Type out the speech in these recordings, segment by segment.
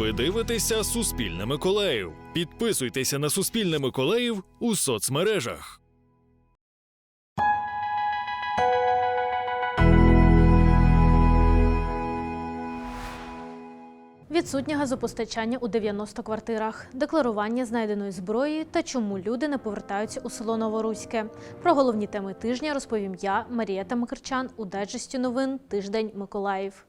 Ви дивитеся Суспільне Миколаїв. Підписуйтеся на Суспільне Миколаїв у соцмережах. Відсутнє газопостачання у 90 квартирах, декларування знайденої зброї та чому люди не повертаються у село Новоруське. Про головні теми тижня розповім я, Марія Тамакарчан, у дайджесті новин Тиждень Миколаїв.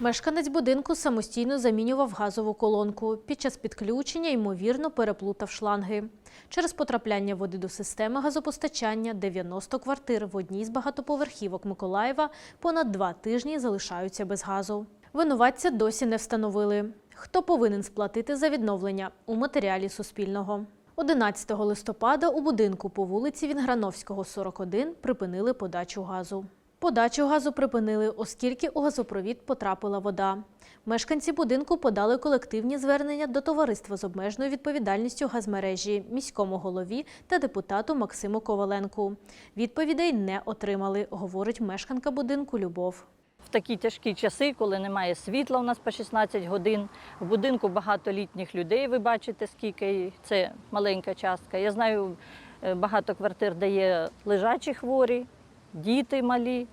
Мешканець будинку самостійно замінював газову колонку. Під час підключення, ймовірно, переплутав шланги. Через потрапляння води до системи газопостачання 90 квартир в одній з багатоповерхівок Миколаєва понад два тижні залишаються без газу. Винуватця досі не встановили. Хто повинен сплатити за відновлення у матеріалі Суспільного? 11 листопада у будинку по вулиці Вінграновського, 41 припинили подачу газу. Подачу газу припинили, оскільки у газопровід потрапила вода. Мешканці будинку подали колективні звернення до товариства з обмеженою відповідальністю газмережі, міському голові та депутату Максиму Коваленку. Відповідей не отримали, говорить мешканка будинку Любов. В такі тяжкі часи, коли немає світла у нас по 16 годин, в будинку багато літніх людей, ви бачите, скільки це маленька частка. Я знаю е, багато квартир, де є лежачі хворі, діти малі,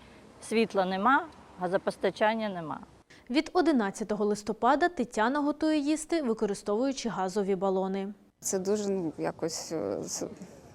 світла нема, газопостачання нема. Від 11 листопада Тетяна готує їсти, використовуючи газові балони. Це дуже ну, якось е, з-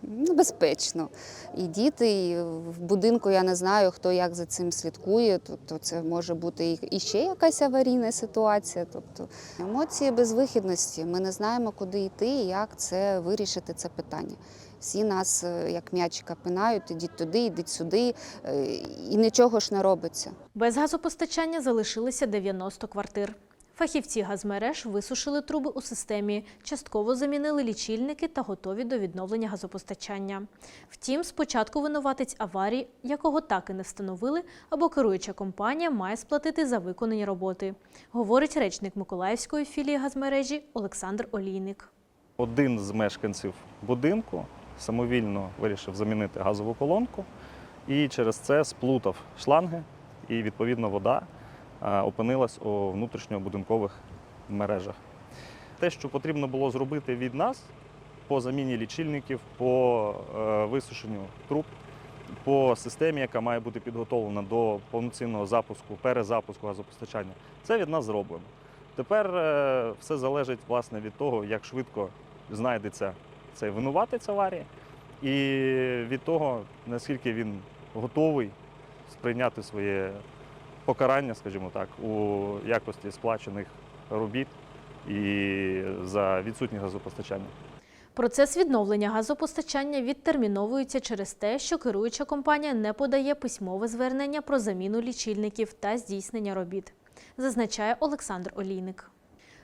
ну, безпечно. І діти, і в будинку я не знаю, хто як за цим слідкує. Тобто це може бути і- і ще якась аварійна ситуація. Тобто емоції безвихідності. Ми не знаємо, куди йти і як це вирішити це питання. Всі нас е, як м'ячика пинають, ідіть туди, ідіть сюди, е, і нічого ж не робиться. Без газопостачання залишилися 90 квартир. Фахівці газмереж висушили труби у системі, частково замінили лічильники та готові до відновлення газопостачання. Втім, спочатку винуватець аварії, якого так і не встановили, або керуюча компанія має сплатити за виконані роботи, говорить речник Миколаївської філії газмережі Олександр Олійник. Один з мешканців будинку самовільно вирішив замінити газову колонку і через це сплутав шланги, і відповідно вода е, опинилась у внутрішньобудинкових мережах. Те, що потрібно було зробити від нас по заміні лічильників, по е, висушенню труб, по системі, яка має бути підготовлена до повноцінного запуску, перезапуску газопостачання, це від нас зроблено. Тепер е, все залежить власне від того, як швидко знайдеться цей винуватець аварії, і від того, наскільки він готовий сприйняти своє покарання, скажімо так, у якості сплачених робіт і за відсутність газопостачання. Процес відновлення газопостачання відтерміновується через те, що керуюча компанія не подає письмове звернення про заміну лічильників та здійснення робіт, зазначає Олександр Олійник.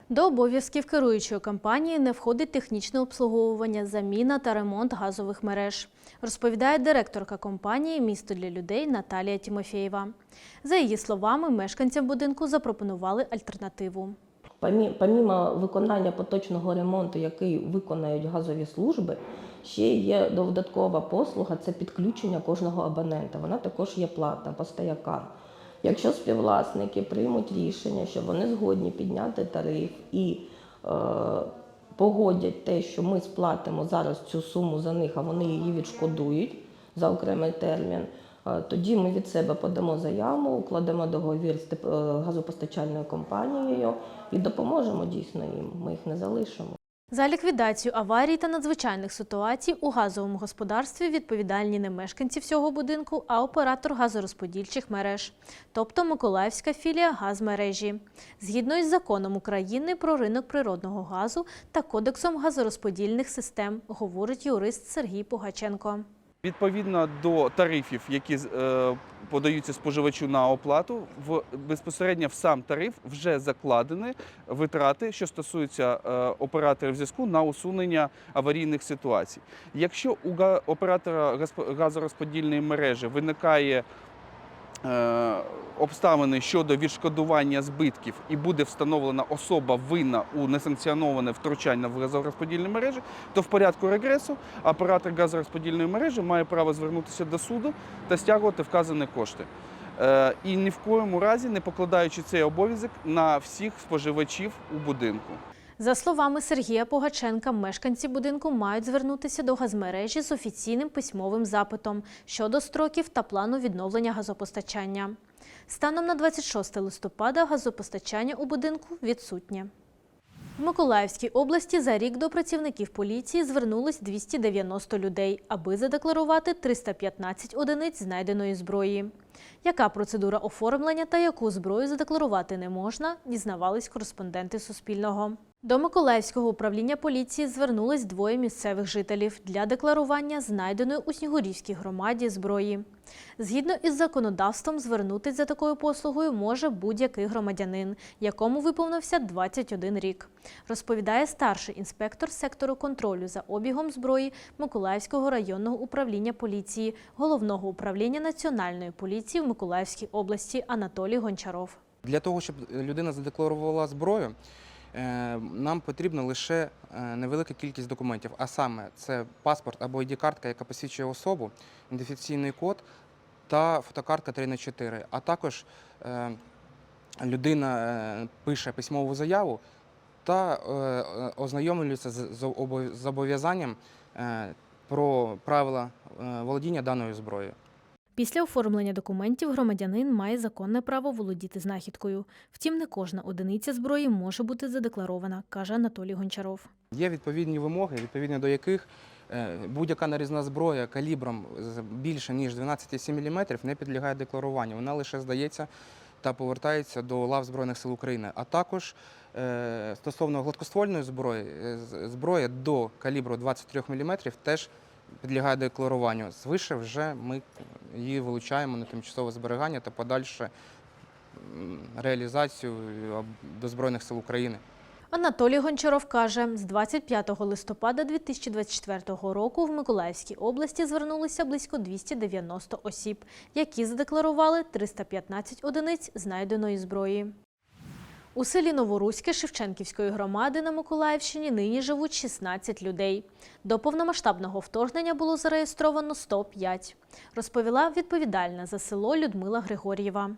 До обов'язків керуючої компанії не входить технічне обслуговування, заміна та ремонт газових мереж, розповідає директорка компанії Місто для людей Наталія Тімофєєва. За її словами, мешканцям будинку запропонували альтернативу. Помімо виконання поточного ремонту, який виконають газові служби, ще є додаткова послуга це підключення кожного абонента. Вона також є платна по. Якщо співвласники приймуть рішення, що вони згодні підняти тариф і е, погодять те, що ми сплатимо зараз цю суму за них, а вони її відшкодують за окремий термін, е, тоді ми від себе подамо заяву, укладемо договір з е, газопостачальною компанією і допоможемо дійсно їм. Ми їх не залишимо. За ліквідацію аварій та надзвичайних ситуацій у газовому господарстві відповідальні не мешканці всього будинку, а оператор газорозподільчих мереж, тобто Миколаївська філія газмережі. Згідно із законом України про ринок природного газу та кодексом газорозподільних систем, говорить юрист Сергій Пугаченко. Відповідно до тарифів, які е, подаються споживачу на оплату, в безпосередньо в сам тариф вже закладені витрати, що стосуються е, операторів зв'язку на усунення аварійних ситуацій. Якщо у га- оператора газорозподільної мережі виникає обставини щодо відшкодування збитків і буде встановлена особа винна у несанкціоноване втручання в газорозподільні мережі, то в порядку регресу оператор газорозподільної мережі має право звернутися до суду та стягувати вказані кошти. е, і ні в коєму разі не покладаючи цей обов'язок на всіх споживачів у будинку. За словами Сергія Погаченка, мешканці будинку мають звернутися до газмережі з офіційним письмовим запитом щодо строків та плану відновлення газопостачання. Станом на 26 листопада газопостачання у будинку відсутнє. В Миколаївській області за рік до працівників поліції звернулись 290 людей, аби задекларувати 315 одиниць знайденої зброї. Яка процедура оформлення та яку зброю задекларувати не можна, дізнавались кореспонденти Суспільного. До Миколаївського управління поліції звернулись двоє місцевих жителів для декларування знайденої у Снігурівській громаді зброї. Згідно із законодавством, звернутись за такою послугою може будь-який громадянин, якому виповнився 21 рік, розповідає старший інспектор сектору контролю за обігом зброї Миколаївського районного управління поліції, головного управління Національної поліції в Миколаївській області Анатолій Гончаров. Для того, щоб людина задекларувала зброю, нам потрібна лише е, невелика кількість документів, а саме це паспорт або ID-картка, яка посвідчує особу, ідентифікаційний код та фотокартка 3 на 4. А також е, людина е, пише письмову заяву та е, е, ознайомлюється з зобов'язанням е, про правила е, володіння даною зброєю. Після оформлення документів громадянин має законне право володіти знахідкою. Втім, не кожна одиниця зброї може бути задекларована, каже Анатолій Гончаров. Є відповідні вимоги, відповідно до яких е, будь-яка нарізна зброя калібром більше ніж 12,7 мм не підлягає декларуванню. Вона лише здається та повертається до лав Збройних сил України. А також е, стосовно гладкоствольної зброї, е, зброя до калібру 23 мм теж підлягає декларуванню. Звише вже ми її вилучаємо на тимчасове зберігання та подальше реалізацію до Збройних сил України. Анатолій Гончаров каже, з 25 листопада 2024 року в Миколаївській області звернулися близько 290 осіб, які задекларували 315 одиниць знайденої зброї. У селі Новоруське Шевченківської громади на Миколаївщині нині живуть 16 людей. До повномасштабного вторгнення було зареєстровано 105, розповіла відповідальна за село Людмила Григор'єва.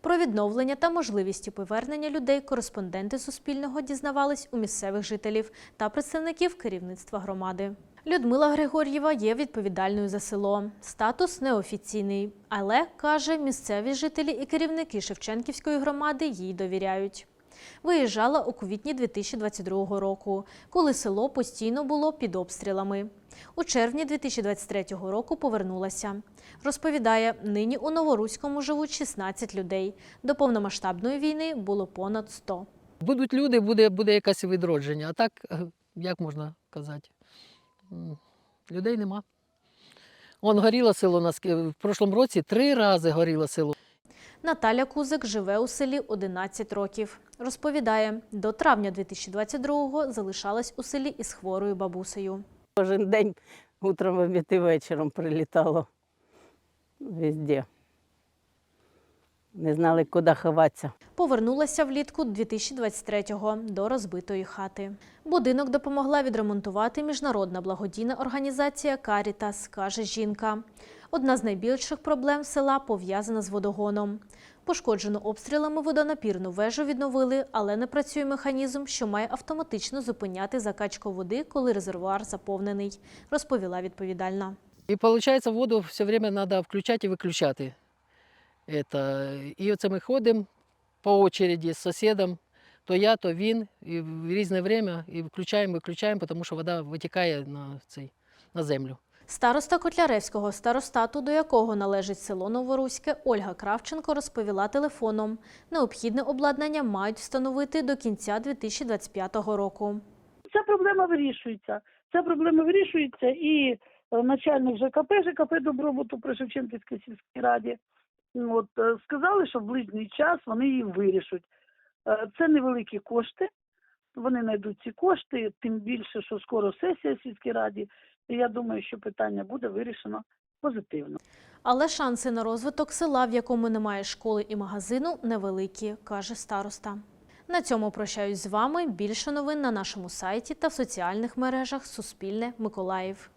Про відновлення та можливості повернення людей кореспонденти Суспільного дізнавались у місцевих жителів та представників керівництва громади. Людмила Григор'єва є відповідальною за село. Статус неофіційний, але каже, місцеві жителі і керівники Шевченківської громади їй довіряють. Виїжджала у квітні 2022 року, коли село постійно було під обстрілами. У червні 2023 року повернулася. Розповідає, нині у Новоруському живуть 16 людей. До повномасштабної війни було понад 100. Будуть люди, буде, буде якесь відродження. А так, е, як можна казати? Людей нема. Вон горіло село в прошлому році три рази горіло село. Наталя Кузик живе у селі 11 років. Розповідає, до травня 2022-го залишалась у селі із хворою бабусею. Кожен день утром, обід і вечором прилітало везде. Не знали, куди ховатися. Повернулася влітку 2023-го до розбитої хати. Будинок допомогла відремонтувати міжнародна благодійна організація Карітас, каже жінка. Одна з найбільших проблем села пов'язана з водогоном. Пошкоджену обстрілами водонапірну вежу відновили, але не працює механізм, що має автоматично зупиняти закачку води, коли резервуар заповнений, розповіла відповідальна. І виходить, воду все время треба включати і виключати. Это. І оце ми ходимо по очереді з сусідом, то я, то він, і в різне время, і включаємо, виключаємо, тому що вода витікає на, цей, на землю. Староста Котляревського старостату, до якого належить село Новоруське, Ольга Кравченко розповіла телефоном. Необхідне обладнання мають встановити до кінця 2025 року. Ця проблема вирішується. Ця проблема вирішується і е, начальник ЖКП, ЖКП добробуту при Шевченківській сільській раді. От е, сказали, що в ближній час вони її вирішать. Е, Це невеликі кошти. Вони знайдуть ці кошти, тим більше, що скоро сесія сільській раді. І я думаю, що питання буде вирішено позитивно. Але шанси на розвиток села, в якому немає школи і магазину, невеликі, каже староста. На цьому прощаюсь з вами. Більше новин на нашому сайті та в соціальних мережах Суспільне Миколаїв.